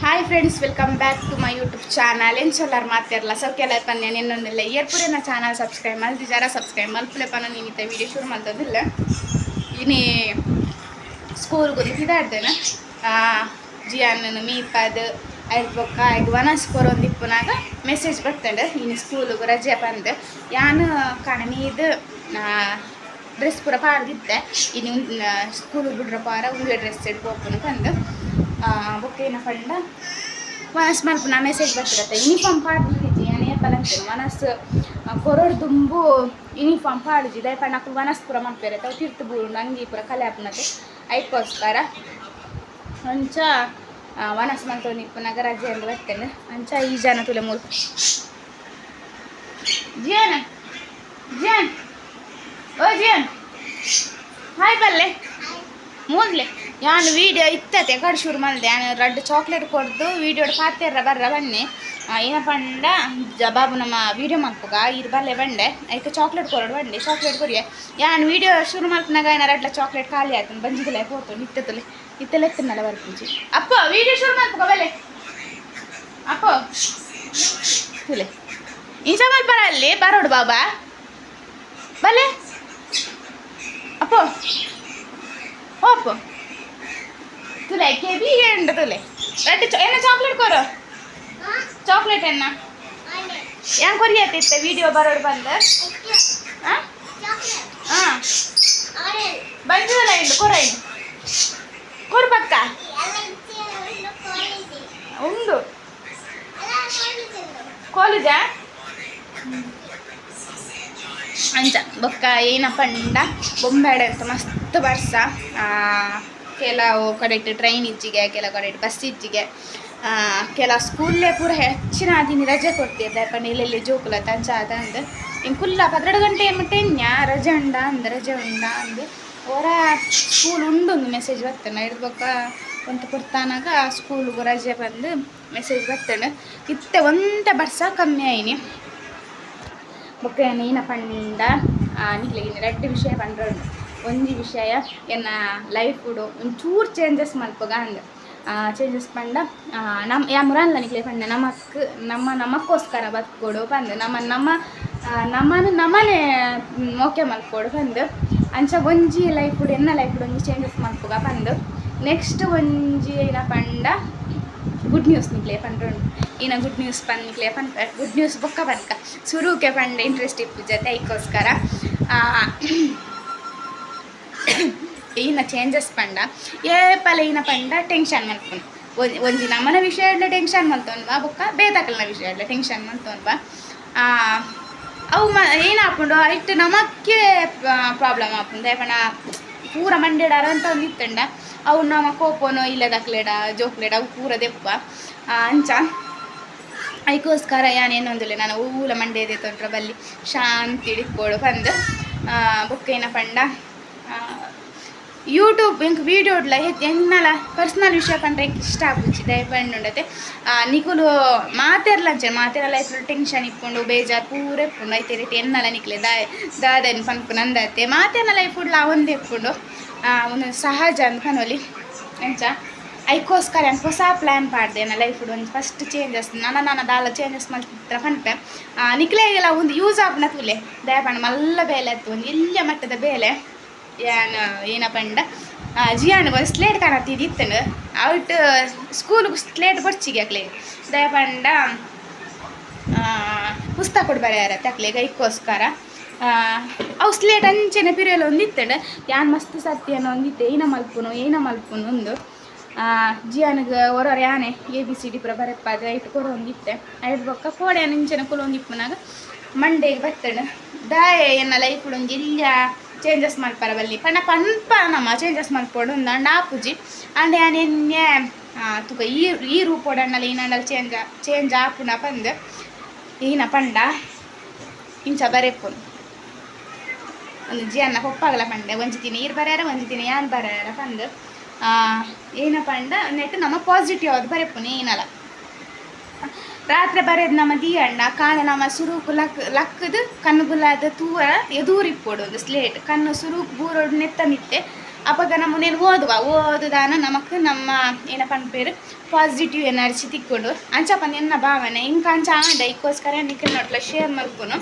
Hi friends welcome back to my YouTube channel ಏನು ಚೊಲ್ಲಾರ ಮಾತಾರಲ್ಲ ಸೌಖ್ಯ ಪನ್ಯ ನಿನ್ನೊಂದಿಲ್ಲ ಏರ್ಪುರೆ ನಾ ಚಾನಲ್ ಸಬ್ಸ್ಕ್ರೈಬ್ ಮಾಡಿ ಜರ ಸಬ್ಸ್ಕ್ರೈಬ್ ಮಲ್ಪಲೆ ಪನ ನೀನಿತ ವಿಡಿಯೋ ಶುರು ಮಾಡ್ತದಿಲ್ಲ ಇನಿ ಸ್ಕೂಲ್ಗೆ ಒಂದು ಇದಾಡ್ದೇನೆ. ಅನ್ನ ಮೀಪದ್ ಐದು ಬೊಕ್ಕ ಐದು ವನಸ್ ಒಂದು ಇಪ್ಪನಾಗ ಮೆಸೇಜ್ ಬರ್ತಂಡೆ. ಇನ್ನು ಸ್ಕೂಲಿಗೆ ರಜೆ ಬಂದು. ಯಾನು ಕಣಮೀದು ಡ್ರೆಸ್ ಪೂರ ಪಾಡ್ದಿತ್ತೆ ಇನ್ನು ಸ್ಕೂಲಿಗೆ ಬಿಡ್ರಪ್ಪ ಅವರ ಉಂಗೆ ಡ್ರೆಸ್ ಇಡ್ಬೋಪನು ಬಂದು ಬೊಕ್ಕೇನ ಪಂಡ ಮನಸ್ ಮಲ್ಪುನ ಮೆಸೇಜ್ ಬರ್ತಿರತ್ತೆ. ಯೂನಿಫಾರ್ಮ್ ಪಾಡ್ದಿದ್ದಿ ಏನೇ ಪಲಂತೇನೆ ಮನಸ್ಸು ಕೊರೋಡ್ ದುಂಬು ಯೂನಿಫಾರ್ಮ್ ಪಾಡ್ಜಿ ದಯ ಪಂಡ ಮನಸ್ ಪೂರ ಮಲ್ಪೇರೆ ತಾವು ತಿರ್ತು ಬೂರು, ನಂಗೆ ಪೂರ ಕಲೆ ಹಾಕ್ನತ್ತೆ ಐಕೋಸ್ಕರ ಅಂಚ ವನಸ್ ಮಂತೋನಿ ನಿಪ್ಪುನಾಗ ರಜೆ ಎಂದು ಬರ್ತೇನೆ ಅಂಚ ಈ ಜನ ತುಲೆ ಮೂರು. ಜೇನ ಜೇನ್ ಓ ಜೇನ್ ಹಾಯ್ ಬಲ್ಲೆ ಮೂದ್ಲೆ. ಯಾನು ವೀಡಿಯೋ ಇತ್ತತೆ, ಕಡು ಶುರು ಮಾಡಿದೆ. ಯಾನು ರಡ್ಡು ಚಾಕ್ಲೇಟ್ ಕೊಡ್ದು ವೀಡಿಯೋ ರ ಬರ್ರ ಬನ್ನಿ. ಏನ ಪಂಡ ಜಬಾಬು ಬಾಬು ನಮ್ಮ ವೀಡಿಯೋ ಮಲ್ಪುಗ ಇರ್ ಬಲ್ಲೆ ಬಂಡೆ ಅದಕ್ಕೆ ಚಾಕ್ಲೇಟ್ ಕೊರಡು ಬಂಡೆ ಚಾಕ್ಲೇಟ್ ಕೊರಿಯ ಯಾನು ವೀಡಿಯೋ ಶುರು ಮಲ್ಪನಾಗ ಏನಾರ ಅಟ್ಲ ಚಾಕ್ಲೇಟ್ ಖಾಲಿ ಆಯ್ತು ಬಂಜಿದಿಲ್ಲ ಹೋತು, ನಿತ್ತತಲೆ. ಇತ್ತಲೆ ಎತ್ತನಲ್ಲ ಬರ್ಪುಂಚಿ ಅಪ್ಪ ವೀಡಿಯೋ ಶುರು ಮಲ್ಪುಗ ಬಲೆ ಅಪ್ಪ. ತುಲೆ. ಇಂಚ ಮಲ್ಪರ ಅಲ್ಲಿ ಬರೋಡು ಬಾಬಾ. ಬಲೆ ಅಪ್ಪೋ. ತುಲೆ ಕೆಬಿ ಎಂಡ ತುಲೆ ರಡ್ಡು ಚೊ ಎನ್ನ ಚಾಕ್ಲೇಟ್ ಕೊರ ಚಾಕ್ಲೇಟ್ ಎನ್ನ ಯಾನ್ ಕೊರಿಯತ್ತಿತ್ತೆ ವಿಡಿಯೋ ಬರೋಡು ಬಂದ ಹಾಂ ಹಾಂ ಬಂದಿದಲ್ಲ ಇಂದು ಕೊರ ಇಂಡು ಕೊರು ಪಕ್ಕ ಉಂಡು ಕಾಲೇಜಾ ಅಂಚ ಬೊಕ್ಕ ಏನ ಪಂಡ ಬೊಂಬೆಡೆ ಅಂತ ಮಸ್ತ್ ಬರ್ಸ ಕೆಲವು ಕಡೆಟ್ ಟ್ರೈನ್ ಇಜ್ಜಿಗೆ ಕೆಲವು ಕಡೆಟ್ ಬಸ್ ಇಜ್ಜಿಗೆ. ಕೆಲ ಸ್ಕೂಲ್ಲೇ ಪೂರ ಹೆಚ್ಚಿನ ದಿನ ರಜೆ ಕೊಡ್ತಿದ್ದೆ ಪಂಡ ಇಲ್ಲೆಲ್ಲಿ ಜೋಕುಲ ತಂಚ ಅದ ಹಿಂಗೆ ಕುಲ್ಲ ಪದ್ರೆಡು ಗಂಟೆ ಏನ್ಬಿಟ್ಟೆ ಇನ್ಯಾ ರಜೆ ಉಂಡ ಅಂದ್, ರಜೆ ಉಂಡ ಅಂದು. ಹೊರ ಸ್ಕೂಲ್ ಉಂಡು ಒಂದು ಮೆಸೇಜ್ ಬರ್ತಾನೆ. ಇರ್ಬೇಕ ಅಂತ ಕೊಡ್ತಾನಾಗ ಸ್ಕೂಲ್ಗೆ ರಜೆ ಬಂದು ಮೆಸೇಜ್ ಬರ್ತಾನೆ. ಇತ್ತೆ ಒಂದ ಬರ್ಸ ಕಮ್ಮಿ ಆಯ್ನಿ. ಬೊಕ್ಕ ನೀನ ಪಂಡ ನಿಕ್ಲಿಗೆ ರೆಡ್ ವಿಷಯ ಪಂಡ್ರೆ ಒಂಜಿ ವಿಷಯ ಎನ್ನ ಲೈಫ್ ಒಂಚೂರು ಚೇಂಜಸ್ ಮಲ್ಪಗ ಅಂದ ಚೇಂಜಸ್ ಪಂಡ ನಮ್ಮ ಯಾ ಮುರಾನ್ಲ ನಿಕ್ಲೆ ಪಂಡ ನಮಕ್ ನಮ್ಮ, ನಮಕ್ಕೋಸ್ಕರ ಬದುಕೊಡು ಬಂದು ನಮ್ಮ ನಮ್ಮ ನಮ್ಮನ್ನು ನಮ್ಮನೆ ಮೋಕೆ ಮಲ್ಕೊಡು ಬಂದು ಅಂಚ ಒಂಜಿ ಲೈಫ್ ಎನ್ನ ಲೈಫ್ ಒಂಜಿ ಚೇಂಜಸ್ ಮಲ್ಪಗ ಬಂದು ನೆಕ್ಸ್ಟ್ ಒಂಜಿ ಏನ ಪಂಡ ಗುಡ್ ನ್ಯೂಸ್ ನಿಕ್ಲೆ ಪಂಡ್ರು ಈನ ಗುಡ್ ನ್ಯೂಸ್ ಪನ್ನಿಕ್ಲೆ ಪನ್ಪ ಗುಡ್ ನ್ಯೂಸ್ ಬೊಕ್ಕ ಬನ್ಕ ಸುರುಕೆ ಪಂಡ ಇಂಟ್ರೆಸ್ಟ್ ಇಪ್ಪು ಜೊತೆ ಐಕೋಸ್ಕರ ಈನ ಚೇಂಜಸ್ ಪಂಡ. ಏಪಲ ಏನ ಪಂಡ ಟೆನ್ಷನ್ ಮಲ್ಪುನು ಒಂಜಿ ಒಂಜಿ ನಮ್ಮನ ವಿಷಯ ಟೆನ್ಷನ್ ಮಲ್ತೋನ್ವಾ ಬೊಕ್ಕ, ಬೇತಕಲ್ನ ವಿಷಯ ಟೆನ್ಷನ್ ಮಲ್ತೊನ್ವಾ ಅವು ಮ ಏನಾಪುಂಡು ಐಟ್ ನಮಕ್ಕೆ ಪ್ರಾಬ್ಲಮ್ ಆಪುಂಡು. ದಯಪಂಡ ಪೂರ ಮಂಡೇಡಾರ ಅಂತ ಒಂದು ಇತ್ತಂಡ. ಅವು ನಮ್ಮ ಕೋಪನೋ ಇಲ್ಲದಕ್ಲೆಡ ಜೋಕ್ಲೇಡ, ಅವು ಪೂರ ದೆಪ್ಪ ಅಂಚ. ಅದಕ್ಕೋಸ್ಕರ ಯಾನೇನೊಂದಿಲ್ಲ ನಾನು ಊಲ ಮಂಡ್ಯದೆ ತೊಂದ್ರೆ ಬಲ್ಲಿ. ಶಾಂತಿ ಹಿಡಿಕೋಳು ಬಂದು ಬುಕ್ಕೇನ ಪಂಡ. ಯೂಟ್ಯೂಬ್ ಇಂಕ್ ವೀಡಿಯೋಡ್ಲ ಎನ್ನಲ ಪರ್ಸ್ನಲ್ ವಿಷಯ ಪಂಡ್ರೆ ಇಷ್ಟ ಆಪುಜಿ ದಯಪಂಡುಂಡತೆ ನಿಕುಲು ಮಾತೆರ್ಲಂಚೆ ಮಾತೆರ ಲೈಫ್ ಟೆನ್ಷನ್ ಇಪ್ಕೊಂಡು ಬೇಜಾರು ಪೂರ ಇಪ್ಕೊಂಡು ಐತೆ ರೀತಿ ಎನ್ನಲ ನಿಕ್ಲೆ ದಾಯ, ದಾದನ್ ಪನ್ಪು ನಂದತ್ತೆ ಮಾತೆರ್ನ ಲೈಫ್ ಉಡ್ಲ ಅವಂದು ಇಪ್ಕೊಂಡು ಒಂದು ಸಹಜ ಅಂತ ಪನೊಲಿ ಎಂಚ ಐಕೋಸ್ಕರ ಅಂತ ಹೊಸ ಪ್ಲ್ಯಾನ್ ಮಾಡಿದೆ ನನ್ನ ಲೈಫ್ ಒಂದು ಫಸ್ಟ್ ಚೇಂಜಸ್ ನನ್ನ ನನ್ನ ದಾಲ ಚೇಂಜಸ್ ಮಾಡ್ತಿದ್ರ ಪನ್ಪೆ ನಿಕ್ಲೆಗೆಲ್ಲ ಒಂದು ಯೂಸ್ ಆಗ್ನ ತುಲೆ, ದಯಪಂಡ ಮಲ್ಲ ಬೇಲೆ ಅತ್ತು ಒಂದು ಇಲ್ಲಿಯ ಮಟ್ಟದ ಬೇಲೆ. ಏನು ಏನ ಪಂಡ ಜಿಯಾನಿಗೆ ಒಂದು ಸ್ಲೇಟ್ ಕಾಣತ್ತಿದ್ದು ಇತ್ತಂಡು ಔಟ್ ಸ್ಕೂಲ್ಗೆ ಸ್ಲೇಟ್ ಬಡ್ಚಿಗೆ ಅಕ್ಲೆ ದಯಪಂಡ ಪುಸ್ತಕ ಕೊಡು ಬರೆಯಾರ ತಕ್ಲೆಗೆ ಇದಕ್ಕೋಸ್ಕರ ಅವು ಸ್ಲೇಟ್ ಅಂಚೆನೆ ಪಿರಿಯಲ್ ಒಂದು ಯಾನ್ ಮಸ್ತ್ ಸತ್ಯನ ಒಂದಿತ್ತೆ ಏನ ಮಲ್ಪುನು ಏನ ಮಲ್ಪುನು ಒಂದು ಜಿಯಾನಿಗೆ ಓರೋರು ಯಾನೆ ಎ ಬಿ ಸಿ ಡಿ ಪುರ ಬರಪ್ಪ ಅದು ಐಟ್ ಕೊಡು ಒಂದಿತ್ತೆ ಐಟ್ ಬೊಕ್ಕ ಕೋಡೆ ಅಂಚೆನ ಕುಲ ಒಂದಿಪ್ಪನಾಗ ಮಂಡೆಗೆ ಬರ್ತಾಳೆ ದಾಯ ಏನ ಲೈಫ್ ಇಲ್ಲ ಚೇಂಜಸ್ ಮಲ್ಪರ ಬಲ್ಲಿ ಪಂಡ ಪನ್ಪ ನಮ್ಮ ಚೇಂಜಸ್ ಮಲ್ಪೋಡು ಒಂದಂಡ ಆಪುಜಿ ಅಂಡ್ ಎನ್ನೆ ತುಕ ಈ ಈ ರೂಪೋಡಣ್ಣಲ ಈನಂಡಲ್ ಚೇಂಜ್ ಚೇಂಜ್ ಆಪುನ ಪಂದ್. ಈನ ಪಂಡ? ಇಂಚ ಬರೆಪುನು ಒಂದು ಜಿಯನ್ನ ಹೊಪ್ಪಾಗಲ ಪಂಡೆ. ಒಂಜಿ ದಿನ ಈರು ಬರ್ಯಾರ, ಒಂಜಿ ದಿನ ಯಾನ್ ಬರ್ಯಾರ ಪಂದ್. ಏನ ಪಂಡ? ನೆಟ್ ನಮ್ಮ ಪಾಸಿಟಿವ್ ಅದು ಬರೆಪುನು ಏನಲ್ಲ ರಾತ್ರಿ ಬರೆದು ನಮ್ಮ ದಿಯಣ್ಣ ಕಾಣ ನಮ್ಮ ಸುರುಕು ಲಕ್ ಲಕ್ಕದು, ಕಣ್ಣು ಗುಲಾದ ತೂವ ಎದೂರಿಪ್ಪೋಡು ಒಂದು ಸ್ಲೇಟ್ ಕಣ್ಣು ಸುರುಕು ಬೂರೋಡು ನೆತ್ತ ನಿತ್ತೆ ನಮ್ಮ నేను ಓದುವ, ಓದುದಾನ ನಮಕ್ ನಮ್ಮ ಏನಪ್ಪ ಅನ್ಪೇರು ಪಾಸಿಟಿವ್ ಎನರ್ಜಿ ತಿಕ್ಕೊಂಡು. ಅಂಚಪ್ಪ ನಿನ್ನ ಭಾವನೆ? ಇಂಕ ಅಂಚ ಆಂಡ ಇಕ್ಕೋಸ್ಕರ ನಿಖಿಲ್ ನೋಟ್ಲ ಶೇರ್ ಮಾಡ್ಕೊನು.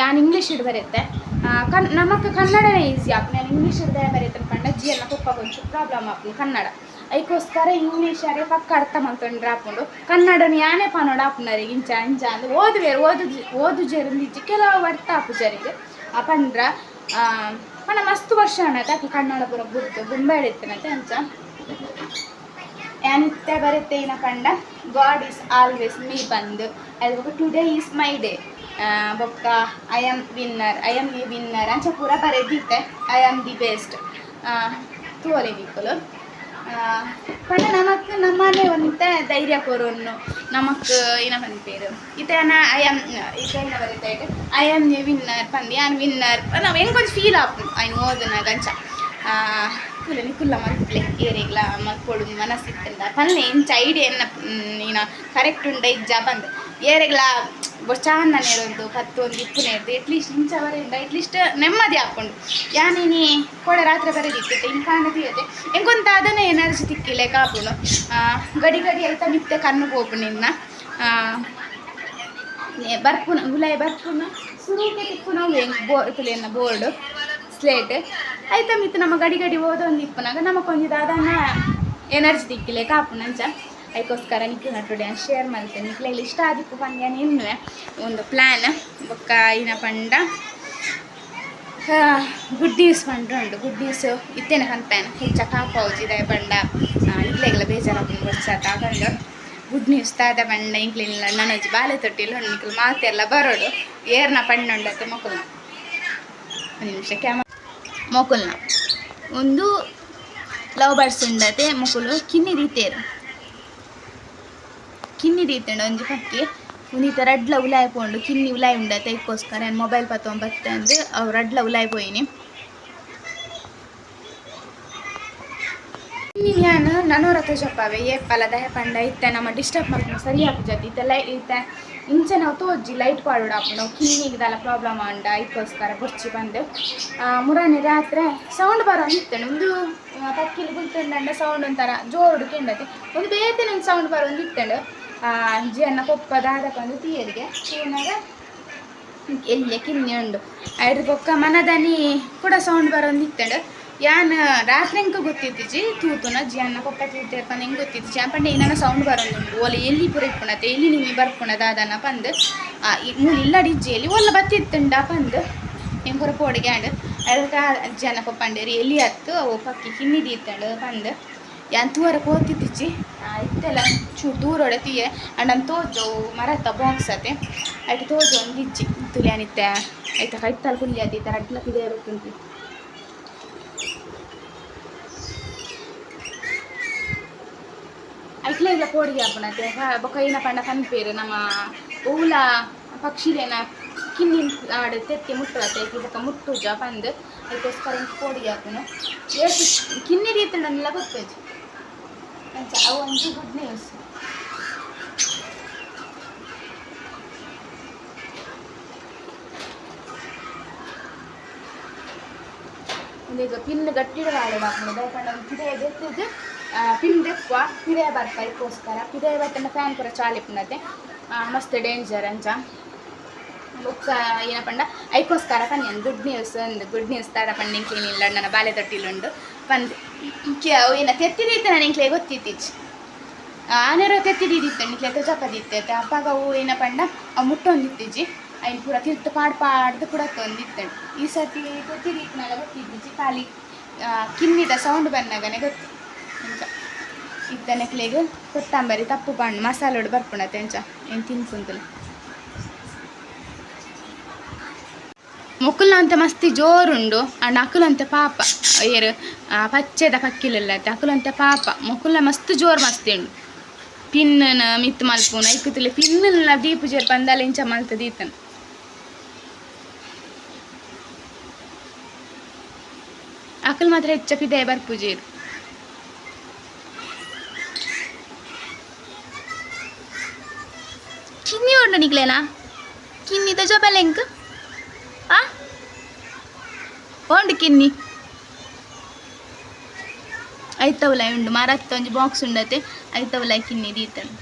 ಯಾನ್ ಇಂಗ್ಲೀಷ್ ಇಡ್ ಬರುತ್ತೆ. ಕನ್ ನಮಕ್ ಕನ್ನಡನೇ ಈಸಿ ಆಪ್ ನಾನು ಇಂಗ್ಲೀಷ್ ಇಡ್ದೆ ಬರೆಯುತ್ತೆ ಪಂಡ. ಜಿ ಕೊಂಚ ಪ್ರಾಬ್ಲಮ್ ಆಪ್ ಕನ್ನಡ. ಅದಕ್ಕೋಸ್ಕರ ಇಂಗ್ಲೀಷ್ ಅರೆ ಪಕ್ಕ ಅರ್ಥ ಮಾಡ್ತೊಂಡ್ರೆ ಹಾಕೊಂಡು ಕನ್ನಡನ ಯಾನೇ ಪಾನೋಡ ಆಪುನರಿಗೆ ಇಂಚ ಇಂಚ ಅಂದ್ರೆ ಓದುವೇರು ಓದು ಓದು ಜರಿಂದಿಜ್ಜಿ ಕೆಲವು ಅರ್ಥ ಹಾಕು ಜರಿಗೆ. ಅಪಂದ್ರ ಪಣ ಮಸ್ತ್ ವರ್ಷ ಅನ್ನತ್ತೆ ಅಕ್ಕ ಕನ್ನಡ ಪುರ ಬುದ್ದು ಗುಂಬೆಳಿತ್ತನತ್ತೆ ಅಂಚ. ಯಾನಿತ್ತೆ ಬರುತ್ತೆ ಏನ ಪಂಡ? ಗಾಡ್ ಈಸ್ ಆಲ್ವೇಸ್ ಮೀ ಬಂದು. ಅದು ಟುಡೇ ಈಸ್ ಮೈ ಡೇ ಬೊಕ್ಕ I am winner I am the winner ಅಂಚ ಪೂರ ಬರೆದಿತ್ತೆ ಐ ಆಮ್ ದಿ ಬೆಸ್ಟ್ ತೋಲೆ ನಿಕ್ಕಲು ಪಂಡ ನಮಕ್ ನಮ್ಮನೆ ಒಂತ ಧೈರ್ಯ ಕೊರೋನು ನಮಕ್ ಏನ ಪಂಪೇರು ಇತನ ಐ ಆಮ್ ಇತ ಏನ ಬರುತ್ತೆ ಐ ಆಮ್ ದಿ ವಿನ್ನರ್ ಪಂದಿ ಆನ್ ವಿನ್ನರ್ ನಾವು ಹೆಂಗೆ ಒಂದು ಫೀಲ್ ಆಪು ಐನ್ ಓದನ ಗಂಚ. ಕುಲನಿ ಕುಲ್ಲ ಮಲ್ಪ್ಲೆ ಏರಿಗ್ಲ ಮಲ್ಪೊಡು ಮನಸ್ಸಿತ್ತಂದ ಪನ್ಲೆ ಇಂಚ ಐಡಿಯಾ ಎನ್ನ ನೀನ ಕರೆಕ್ಟ್ ಉಂಡ ಇಜ್ಜ ಬಂದ್. ಏರೆಗ್ಲ ಬೊಚಾನ್ನ ನೇರೊಂದು ಪತ್ತು ಒಂದು ಇಪ್ಪು ನೇರ್ದು ಎಟ್ಲೀಸ್ಟ್ ಇಂಚ ಬರೆಯಿಂದ ಎಟ್ಲೀಸ್ಟ್ ನೆಮ್ಮದಿ ಹಾಕೊಂಡು ಯಾನೇನಿ ಕೊಡ ರಾತ್ರಿ ಬರೆದಿತ್ತಿತ್ತೆ ಹಿಂಗೆ ಕಾಣದಿ ಅನ್ನದಿಯತೆ ಎಂಕೊಂತ ಅದನ್ನೇ ಎನರ್ಜಿ ತಿಕ್ಕಿಲೆ ಕಾಪುನು. ಗಡಿ ಗಡಿ ಆಯ್ತಾ ನಿತ್ಯ ಕಣ್ಣು ಹೋಗು ನಿನ್ನ. ಬರ್ಪುನ ಗುಲಾಯಿ ಬರ್ಪುನ. ಸುರುಕೆ ತಿಪ್ಪುನ ಬೋರ್ಡ್ ಬೋರ್ಡ್ ಸ್ಲೇಟ್ ಆಯ್ತಾ ಮಿತ್ತು, ನಮ್ಮ ಗಡಿ ಗಡಿ ಓದೊಂದು ಇಪ್ಪನಾಗ, ನಮಗೊಂದು ಅದನ್ನ ಎನರ್ಜಿ ತಿಕ್ಕಿಲೆ ಕಾಪುನಂಚ. ಅದಕ್ಕೋಸ್ಕರ ನಿಖಿಲ್ ಡ್ಯಾನ್ಸ್ ಶೇರ್ ಮಾಡ್ತೇನೆ ನಿಕ್ಲೆಲ್ಲ ಇಷ್ಟ ಆದಿಪ್ಪು ಪಂದ್ಯ ನಿನ್ನೆ ಒಂದು ಪ್ಲ್ಯಾನ್ ಬೊಕ್ಕ ಇನ ಪಂಡ. ಗುಡ್ಡೀಸ್ ಪಂಡ ಉಂಡು. ನ್ಯೂಸ್ ಇತ್ತೇನೆ ಕಂತಾನೆ ಹೆಚ್ಚ ಕಾಪಾವುಜಿದ ಪಂಡ. ಇಗ್ಲೆಗ್ಲ ಬೇಜಾರಾಗಿ ಬರ್ಸಾತ ತಗೊಂಡು ಗುಡ್ ನ್ಯೂಸ್ ತಾದ ಪಂಡ ಇಂಕ್ಲಿಲ್ಲ ನನಜಿ ಬಾಲೆ ತೊಟ್ಟಿಲ್ಲ ಉಂಡು. ನಿಕ್ಲು ಮಾತೆಲ್ಲ ಬರೋಡು. ಏರ್ನ ಪಂಡ ಉಂಡತ್ತೆ ಮಕ್ಕಳು ಒಂದು ನಿಮಿಷ ಕ್ಯಾಮ ಮೊಕುಲ್ನ. ಒಂದು ಲವ್ ಬರ್ಡ್ಸ್ ಉಂಡತೆ ಮೊಕುಲು. ಕಿನ್ನಿ ದೀತೇರು ಕಿನ್ನಿ ದೀತಂಡ ಒಂಜಿ ಪಕ್ಕಿ ಉನೀತ ರಡ್ಲ ಉಲಾಯಿ ಪೋಂಡು. ಕಿನ್ನಿ ಉಲಾಯಿ ಉಂಡ ತೈಕೋಸ್ಕರ. ನಾನು ಮೊಬೈಲ್ ಪತುವ ಬತ್ತೆ ಅಂದ್ರೆ ಅವು ರಡ್ಲ ಉಲಾಯಿ ಪೋಯಿನಿ. ನಾನು ನನೋರ ತೋಜಪ್ಪಾವೆ ಏ ಪಲದ ಪಂಡ ಇತ್ತೆ. ನಮ್ಮ ಡಿಸ್ಟರ್ಬ್ ಮಾಡ್ಕೊಂಡು ಸರಿ ಆಗ್ತದೆ ಇತ್ತೆ. ಲೈ, ಇತ್ತೆ. ಇಂಚೆ ನಾವು ತೋಜಿ ಲೈಟ್ ಪಾಡೋಡ ನಾವು ಕಿನ್ನಿಗಿದೆಲ್ಲ ಪ್ರಾಬ್ಲಮ್ ಅಂಡ ಇದಕ್ಕೋಸ್ಕರ ಬುರ್ಚಿ ಬಂದು. ಮುರಾನಿ ರಾತ್ರಿ ಸೌಂಡ್ ಬರೋ ಇತ್ತೆ ಒಂದು ಪಕ್ಕಿಲಿ ಕುಲ್ತಂಡ ಸೌಂಡ್ ಒಂಥರ ಜೋರು ಕೆಂಡತಿ ಒಂದು ಬೇತೆ ನಂಗೆ ಸೌಂಡ್ ಬರೋ ಒಂದು ಇತ್ತಂಡು ಜಿಯನ್ನ ಕೊಪ್ಪ ದಾದ ಬಂದು ತೀಯರಿಗೆ ಎಲ್ಲೆ ಕಿನ್ನೆ ಉಂಡು. ಅದ್ರ ಬೊಕ್ಕ ಮನದನಿ ಕೂಡ ಸೌಂಡ್ ಬರೋದು ಇತ್ತಂಡು ಯಾನ್ ರಾತ್ರಿ ಹೆಂಗೆ ಗೊತ್ತಿತ್ತಿಜಿ ತೂತುನ ಜಿಯನ್ನ ಕೊಪ್ಪ ತೂತಿರ್ಪಂದು ಹೆಂಗೆ ಗೊತ್ತಿತ್ತಿಜಿ ಅಂಪಂಡೆ ಏನಾನ ಸೌಂಡ್ ಬರೋದು ಒಲೆ ಎಲ್ಲಿ ಪುರ ಇಟ್ಕೊಂಡತ್ತೆ ಎಲ್ಲಿ ನಿಮಗೆ ಬರ್ಕೊಂಡದ ಅದನ್ನ ಪಂದು. ಆ, ಮೂಲ ಇಲ್ಲ ಡಿಜ್ಜಿಯಲ್ಲಿ ಒಲ್ಲ ಬತ್ತಿತ್ತುಂಡ ಪಂದು. ಹೊರಪು ಪೋಡಿಗೆ ಆಂಡ್. ಅದಕ್ಕೆ ಜನ ಕೊಪ್ಪಂಡೇರಿ ಎಲ್ಲಿ ಹತ್ತು ಅವು ಪಕ್ಕಿ ಕಿನ್ನಿ ದೀತ್ತಂಡು ಪಂದು. ಯಾನ್ ತೂವರ ಕೋತಿತ್ತಿಚ್ಚಿ ಇತ್ತೆಲ್ಲ. ಚೂರು ದೂರ ತೀಯೆ ಅಂಡ್ ತೋಜವು ಮರತ್ತ ಬಾಕ್ಸ್ ಅತೆ ಆಯ್ತು ತೋಜು ಒಂದು ಇಜ್ಜಿ. ತುಲಿಯಾನಿತ್ತೆ ಆಯ್ತಾ ಕೈತಲ್ ಕುಲಿ ಅದಿ ಥರ ಅಡ್ಲ ಪಿದೆ ಬೇಕುಂಟು ಐಕ್ಲ ಇಲ್ಲ ಕೋಡಿಗೆ ಹಾಪಣತೆ ಬೊಕ ಏನ ಪಂಡ ಕನ್ಪೇರು ನಮ್ಮ ಹೂಲ ಪಕ್ಷಿಲೇನ ಕಿನ್ನಿ ಆಡು ತೆತ್ತಿ ಮುಟ್ಟುವತ್ತೆ ಮುಟ್ಟು ಮುಟ್ಟುಜ ಬಂದು ಅದಕ್ಕೋಸ್ಕರ ಕೋಡಿಗೆ ಹಾಕೋಣ. ಎಷ್ಟು ಕಿನ್ನಿ ರೀತಿ ನನ್ನೆಲ್ಲ ಗೊತ್ತೇಜು ಅಂಚ ಅವು ಒಂಜಿ ಗುಡ್ ನ್ಯೂಸ್ ಈಗ ಪಿನ್ ಗಟ್ಟಿಡ ಆಡೋದು ದಯಪಂಡ ಒಂದು ಪಿದೆ ಎತ್ತಿದ್ದು ಪಿನ್ ದೆಕ್ಕುವ ಪಿದೆ ಬರ್ಪ ಇದಕ್ಕೋಸ್ಕರ ಪಿದೆ ಬತ್ತಂಡ ಫ್ಯಾನ್ ಪೂರ ಚಾಲಿಪ್ಪುನತೆ ಮಸ್ತ್ ಡೇಂಜರ್ ಅಂಚ ಬೊಕ್ಕ ಏನಪ್ಪಂಡ ಐಕೋಸ್ಕರ ಪನ್ಯನ್ ಗುಡ್ ನ್ಯೂಸ್ ಒಂದು ಗುಡ್ ನ್ಯೂಸ್ ತಾಡ ಪಂಡಿಂಗ್ ಏನಿಲ್ಲ ನನ್ನ ಬಾಲೆ ತೊಟ್ಟಿಲುಂಡು ಅವು ಏನ ತೆತ್ತಿದಿತ್ತು ನಾನು ಇಂಕ್ಲೆ ಗೊತ್ತಿತ್ತೀಚ್. ಆನೆರ ತೆತ್ತಿದಿತ್ತು ನಿಕ್ಲೆ ತಜಪದಿತ್ತೆ ಅಪ್ಪಾಗ ಅವು ಏನ ಪಂಡ, ಅವು ಮುಟ್ಟೊಂದಿತ್ತೀಜಿ ಐನ್ ಪೂರ ತಿರ್ತು ಪಾಡ್ ಪಾಡ್ದು ಕೂಡ ತೊಂದಿತ್ತು ಈ ಸರ್ತಿ ಗೊತ್ತಿದ್ದಿತ್ತನಲ್ಲ ಗೊತ್ತಿದ್ದೀಜಿ ಖಾಲಿ ಕಿನ್ನಿದ ಸೌಂಡ್ ಬನ್ನಗನೆ ಗೊತ್ತು. ಎಂಚ ಇತ್ತ ನೆಕ್ಲೆಗ್ ಕೊತ್ತಂಬರಿ ತಪ್ಪು ಪಣ್ಣು ಮಸಾಲೋಡು ಬರ್ಪುಣತೆ ಎಂಚ. ಏನು ತಿನ್ಕುಂತಲು ಮೊಕ್ಕುಲ ಅಂತ ಮಸ್ತಿ ಜೋರುಂಡು ಅಂಡ್ ಅಕುಲಂತ ಪಾಪ. ಏರು ಪಚ್ಚೆದ ಪಕ್ಕಿಲಲ್ಲತ್ತೆ ಅಕುಲಂತ ಪಾಪ. ಮೊಕ್ಕುಲ ಮಸ್ತ್ ಜೋರು ಮಸ್ತಿ ಉಂಡು ಪಿನ್ನ ಮಿತ್ ಮಲ್ಪುನ ಇಕ್ಕುತ್ತಲೆ ಪಿನ್ನ ದೀಪ ಜೇರ್ ಪಂದಾಲ ಇಂಚ ಮಲ್ತ ದೀತನ್ ಅಕಲ್ ಮಾತ್ರ ಹೆಚ್ಚ ಪಿದೆ ಪೂಜೆ ಕಿನ್ನಿ ಉಂಡು ನಿಕ್ಲೇನಾ? ಕಿನ್ನಿದ ಜೊಬಲೆಂಕ್ ಓಂಡು ಕಿನ್ನಿ. ಐತವಲ ಉಂಡು ಮರತ್ತ ಒಂಜಿ ಬಾಕ್ಸ್ ಉಂಡತೆ ಐತವಲ ಕಿನ್ನಿ ದೀತನು.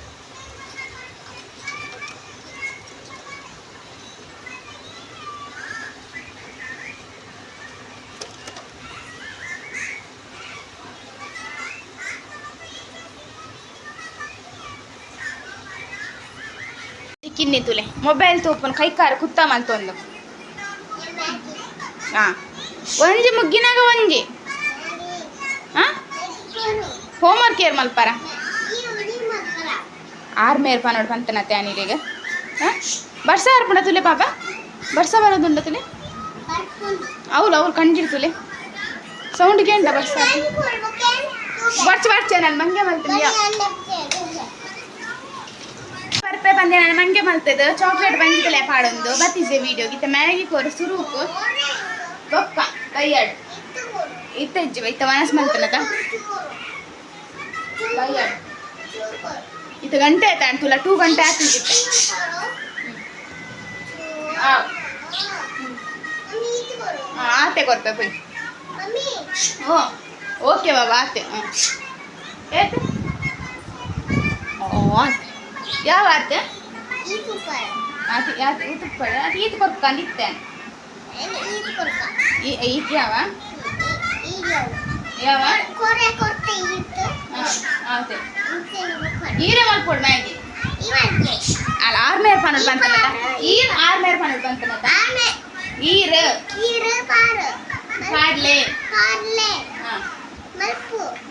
ಕಿನ್ನಿ ತುಲೆ ಮೊಬೈಲ್ ತೂಪನ್ ಕೈ ಕಾರ ಕುತ್ತ ಮಲ್ತೊಂದು ಹಾ. ಒಂಜಿ ಮುಗ್ಗಿನಾಗ ಒಂಜಿ. ಹಾ? ಹೋಮ್ವರ್ಕ್ ಏರ್ ಮಲ್ಪಾರ? ಆರು ಮೇರ್ಪ ಪನೋಡ್ ಪಂತನ ತ್ಯಾನಿರಿಗೆ ಹಾಂ? ಬರ್ಸ ಆರ್ಪಣ ತುಲೆ ಪಾಪ? ಬರ್ಸ ಬರೋದುಂಡ ತುಲೆ? ಅವ್ಲು ಅವ್ಲು ಕಂಡಿಡ್ತುಲೆ ಸೌಂಡ್ ಕೇಂಡ ಬರ್ಸ? ಬರ್ಚ ಬರ್ಚ ನಾನು ಮಂಗೆ ಮಲ್ತೀನಿ ಪರ್ಪೆ ಬಂದೆ ನಾನು ಮಂಗೆ ಮಲ್ತದ. ಚಾಕ್ಲೇಟ್ ಬಂದಿದ್ದಲೆ ಪಾಡೊಂದು. ಬತ್ತಿದ್ದೆ ವಿಡಿಯೋ ಗಿತ್ತ ಮ್ಯಾಗಿ ಕೋರು ಸುರೂಪು. ಬೊಕ್ಕ ಬೈಯಾಡು ಇತ್ತ ಇಜ್ಜಿ ಇತ್ತ ಮನಸ್ ಮಲ್ತನಕ ಬೈಯಾಡು ಇತ್ತ ಗಂಟೆ ಆಯ್ತಾ ತುಲ ಟೂ ಗಂಟೆ ಆಗ್ತಿದ್ದಿತ್ತೆ ಆತೆ ಕೊರ್ಪೆ ಪೊಯ್ ಓ ಓಕೆ ಬಾಬಾ ಆತೆ ಹಾಂ ಏತೆ ಓ ಆತೆ ಯಾವ ಆತೆ ಆತೆ ಯಾತೆ ಈತ ಪಡ ಆತೆ ಈತ ಕೊರ್ಕೊಂಡಿತ್ತೆ ಈ ಈತ ಯಾವ ಯಾವ ಹಾಂ ಆತೆ ಈರೆ ಮಲ್ಪೊಡು ಮ್ಯಾಗಿ ಅಲ್ಲ ಆರ್ಮೇರ್ ಪನಲ್ ಬಂತನಕ ಈರ್ ಆರ್ಮೇರ್ ಪನಲ್ ಬಂತನಕ ಈರ್ ಕಾಡ್ಲೆ ಹಾಂ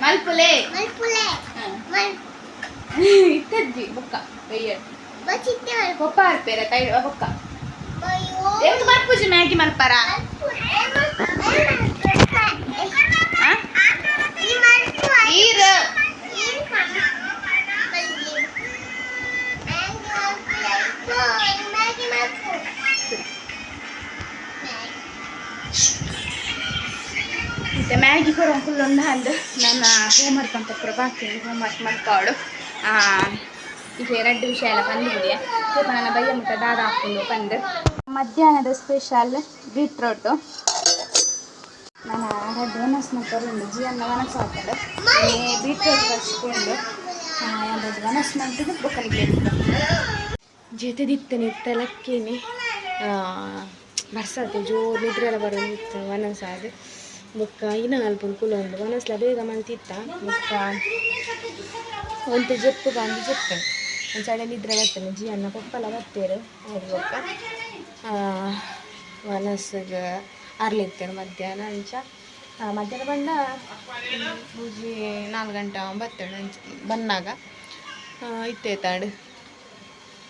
ಮಲ್ಪುಲೆ ಹಾಂ ಇತ್ತಜ್ಜಿ ಬೊಕ್ಕ ಬೈಯ ಪಪ್ಪ ಆರ್ಪೇರ ತೈ ಬೊಕ್ಕ ಮಲ್ಪುಜಿ ಮ್ಯಾಗಿ ಮಲ್ಪಾರ ಮ್ಯಾಗಿ ಫುಲ್ ಒಂದು ಅಂದು ನನ್ನ ಹೋಮ್ವರ್ಕ್ ಅಂತ ಬಾಕಿ ಹೋಮ್ವರ್ಕ್ ಮಲ್ಕಾವಡು ಈಗ ಎರಡು ವಿಷಯ ಎಲ್ಲ ಬಂದಿದೆಯಾ ನನ್ನ ಬಯ್ಯ ಮುಟ್ಟ ದಾದ ಹಾಕೊಂಡು ಬಂದು. ಮಧ್ಯಾಹ್ನದ ಸ್ಪೆಷಲ್ ಬೀಟ್ರೋಟು ನಾನು ವನಸ್ ಮಲ್ಕೊಂಡು ಜಿಯನ್ನ ವನಸ್ ಹಾಕೊಂಡು. ಬೀಟ್ರೋಟ್ ಹಚ್ಕೊಂಡು ಎರಡು ವನಸ್ ಮಲ್ತಿದ್ದು ಬೊಕ್ಕಲಿಗೆ ಜೊತೆದಿತ್ತು ನಿತ್ತಲಕ್ಕೇನೆ ಬರ್ಸತ್ತೆ ಜೋರು ನಿದ್ರೆ ಎಲ್ಲ ಬರೋದಿತ್ತು ವನಸಾದ ಬೊಕ್ಕ ಇನ್ನ ಅಲ್ಪ ಕುಲೊಂದು ಒನಸ್ಲ ಬೇಗ ಮಂತಿತ್ತ? ಬೊಕ್ಕ ಬಂದು ಜೆಪ್ಪೆ. ಒಂಚಡೆ ನಿದ್ರೆ ಬರ್ತೇನೆ. ಜಿ ಅನ್ನ ಪಪ್ಪಲ್ಲ ಬರ್ತೇರು? ಹೋಗ್ಬೇಕ? ಮನಸ್ಸಿಗೆ ಅರ್ಲಿತ್ತೇನೆ ಮಧ್ಯಾಹ್ನ ಅಂಚ. ಮಧ್ಯಾಹ್ನ ಬಂದ ಪೂಜೆ ನಾಲ್ಕು ಗಂಟೆ ಬರ್ತೇನೆ ಬಂದಾಗ ಇತ್ತೇ ತಾಡು.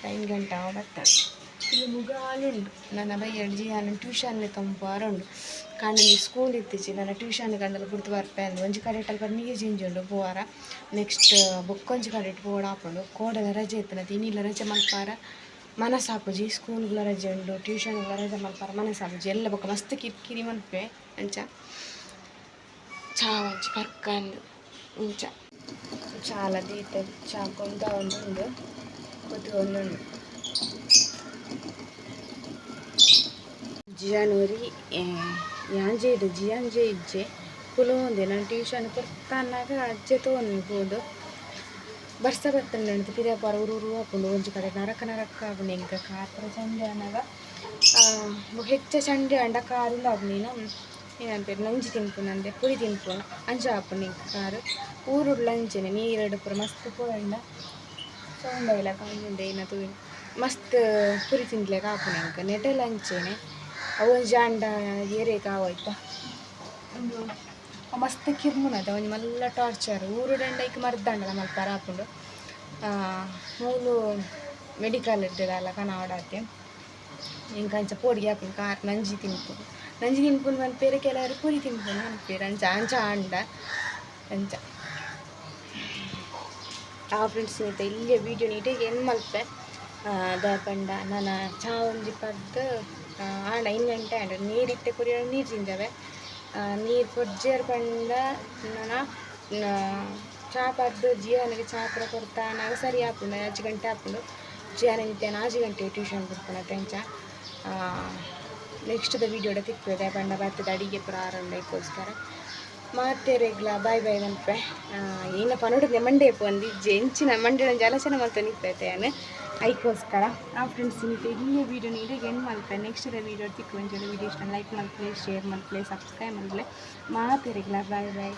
ಐದು ಗಂಟೆ ಬರ್ತಾಳೆ ಇಲ್ಲಿ ಮುಗಾಲುಂಡು ನನ್ನ ಬೈಯಡ್ ಜಿಯಾನ ಟ್ಯೂಷನ್ ತಂಪಾರುಂಡು ಕಾಂಡಲ್ಲಿ ಸ್ಕೂಲ್ ಇತ್ತೀಚೆ ನನ್ನ ಟ್ಯೂಷನ್ ಕಂಡಲ್ಲಿ ಕುಡ್ತು ಬರ್ಪೆ ಅಂದು. ಒಂಜಿ ಕಡೆ ಅಲ್ಪ ನೀರು ಜಿಂಜಿ ಉಂಡು ಪೋವಾರ. ನೆಕ್ಸ್ಟ್ ಬೊಕ್ಕೊಂಜಿ ಕಡೆ ಪೋಡ ಹಾಕೊಂಡು ಕೋಡದ ರಜೆ ಇತ್ತನ ತಿನ್ನಿಲ್ಲ ರಜೆ ಮಲ್ಪಾರ. ಸ್ಕೂಲ್ ಸ್ಕೂಲ್ಗಳ ರಜೆ ಉಂಡು ಟ್ಯೂಷನ್ಗಳ ರಜೆ ಮಲ್ಪಾರ ಮನಸ್ಸಾಪುಜಿ ಎಲ್ಲ ಬೊಕ್ಕ ಮಸ್ತ್ ಕಿರಿಕಿರಿ ಮಲ್ಪೆ, ಅಂಚ. ಚಾ ಒಂಚಿ ಕರ್ಕಂದು ಚಾಲ ದೀತ ಚಾ ಕೊಂತ ಒಂದು ಜನವರಿ ಯಾಂಜೆ ಇದು ಜಿಯಾಂಜೆ ಇಜ್ಜೆ. ಕುಲೋಂದೆ ನಾನು ಟ್ಯೂಷನ್ ಕೊಡ್ತಾನಾಗ ಅಜ್ಜೆ ತೊಗೊಂಡು ಬರ್ಸ ಬರ್ತಂಡ ಅಂತ ಪಿರಿಯಪ್ಪಾರ ಊರು ಊರು ಹಾಕೊಂಡು ಒಂಜಿ ಕಡೆ ನರಕ ನರಕ ಆಪುಂಡು ಎಂಕ ಕಾರ್ಪರ ಚಂಡೆ ಅನ್ನಗ. ಹೆಚ್ಚ ಚಂಡೆ ಅಂಡ ಕಾರಿಂದ ಆಪುಂಡಿನ ಏನಂತಾರೆ ನಂಜಿ ತಿನ್ಪುನಂದೆ ಪುರಿ ತಿನ್ಪುನ ಅಂಚ ಆಪುಂಡು ಎಂಕ ಕಾರು. ಊರುಡ್ಲ ಅಂಚೆನೆ ನೀರೆಡು ಪೂರ ಮಸ್ತ್ ಪೋಯಂಡ ಸೌಂಡ ಇಲ್ಲ ಕಾಂಜುಂಡೆ ಏನ ಮಸ್ತ್ ಪುರಿ ಅಂಚೆನೆ ಅವು ಜಾಂಡ ಏರೆ ಕಾವಾಯ್ತ ಒಂದು ಮಸ್ತ್ ಕಿರ್ಮುನದ ಒಂಜಿ ಮಲ್ಲ ಟಾರ್ಚರ್ ಊರು ದಂಡ ಇಕ್ ಮರ್ದಂಡಲ ಮಲ್ಪರ ಹಾಕೊಂಡು ಮೂಲು ಮೆಡಿಕಲ್ ಇರ್ತದಲ್ಲ ಕನಾವಡಾತೆ ಇಂಕ ಅಂಚ ಪೋಡಿಗೆ ಆಪುಂಡು ಕಾರ್, ನಂಜಿ ತಿನ್ಕೊಂಡು ನಂಜಿ ತಿನ್ಪುಂಡು ಬೇರೆ ಕೆಲವರು ಪುರಿ ತಿನ್ಪುಂಡು ಮನ್ಪೇರು ಅಂಚ ಅಂಚ ಅಂಡ, ಅಂಚ. ಆ ಫ್ರೆಂಡ್ಸ್ ಸ್ನೇಹಿತ ಇಲ್ಲಿಯ ವೀಡಿಯೋ ನೀಟಿಗೆ ಏನು ಮಲ್ಪೆ? ದಾಪಂಡ ನಾನು ಚಾ ಒಂದು ಪದ್ದು. ಆಂಡ ಇನ್ನು ಗಂಟೆ ಆಂಡ ನೀರಿಟ್ಟೆ ಕುಡಿಯೋ ನೀರು ನೀರ್ ನೀರು ಕೊಜ್ಜೇರು ಪಂಡ ನಾನು ಚಾ ಪದ್ದು ಜೀವನಿಗೆ ಚಾ ಕೊಡ್ತಾ ಕೊಡ್ತಾನಾಗ ಸರಿ ಆಪುಂಡು ಅಜ್ಜು ಗಂಟೆ ಜಿಯಾನ ನಿತ್ಯಾನ ಆಜಿ ಗಂಟೆ ಟ್ಯೂಷನ್ ಕೊಡ್ತಾನೆ ತೆಂಚ ನೆಕ್ಸ್ಟ್ ದ ವೀಡಿಯೋಡ ತಿಕ್ತದೆ ಪಂಡ ಬರ್ತದೆ ಅಡಿಗೆ ಪುರ ಆರಂಭಕ್ಕೋಸ್ಕರ ರೇಗ್ಲ ಬಾಯ್ ಬಾಯ್ ಮನ್ಪೆ ಏನಪ್ಪ ನೋಡಿದ್ರೆ ಮಂಡೆ ಪೋಂದಿ ಜೆಂಚಿನ ಮಂಡೆ ಜಲಚನ ಮಲ್ತ ನಿಪ್ಪೈತೆ ನಾನು ಅದಕ್ಕೋಸ್ಕರ ಆ ಫ್ರೆಂಡ್ಸ್ ನಿಮಗೆ ಹಿಂಗೆ ವೀಡಿಯೋ ನೀಡಿ ಏನು ಮಾಡ್ತಾರೆ ನೆಕ್ಸ್ಟ್ ವೀಡಿಯೋ ತಿಕ್ಕು ವೀಡಿಯೋ ಇಷ್ಟ ಲೈಕ್ ಮಲ್ಪಲೆ ಶೇರ್ ಮಲ್ಪಲೆ ಸಬ್ಸ್ಕ್ರೈಬ್ ಮಾಡಲೇ ಮಾತೆರೆಗ್ಲ ಬಾಯ್ ಬಾಯ್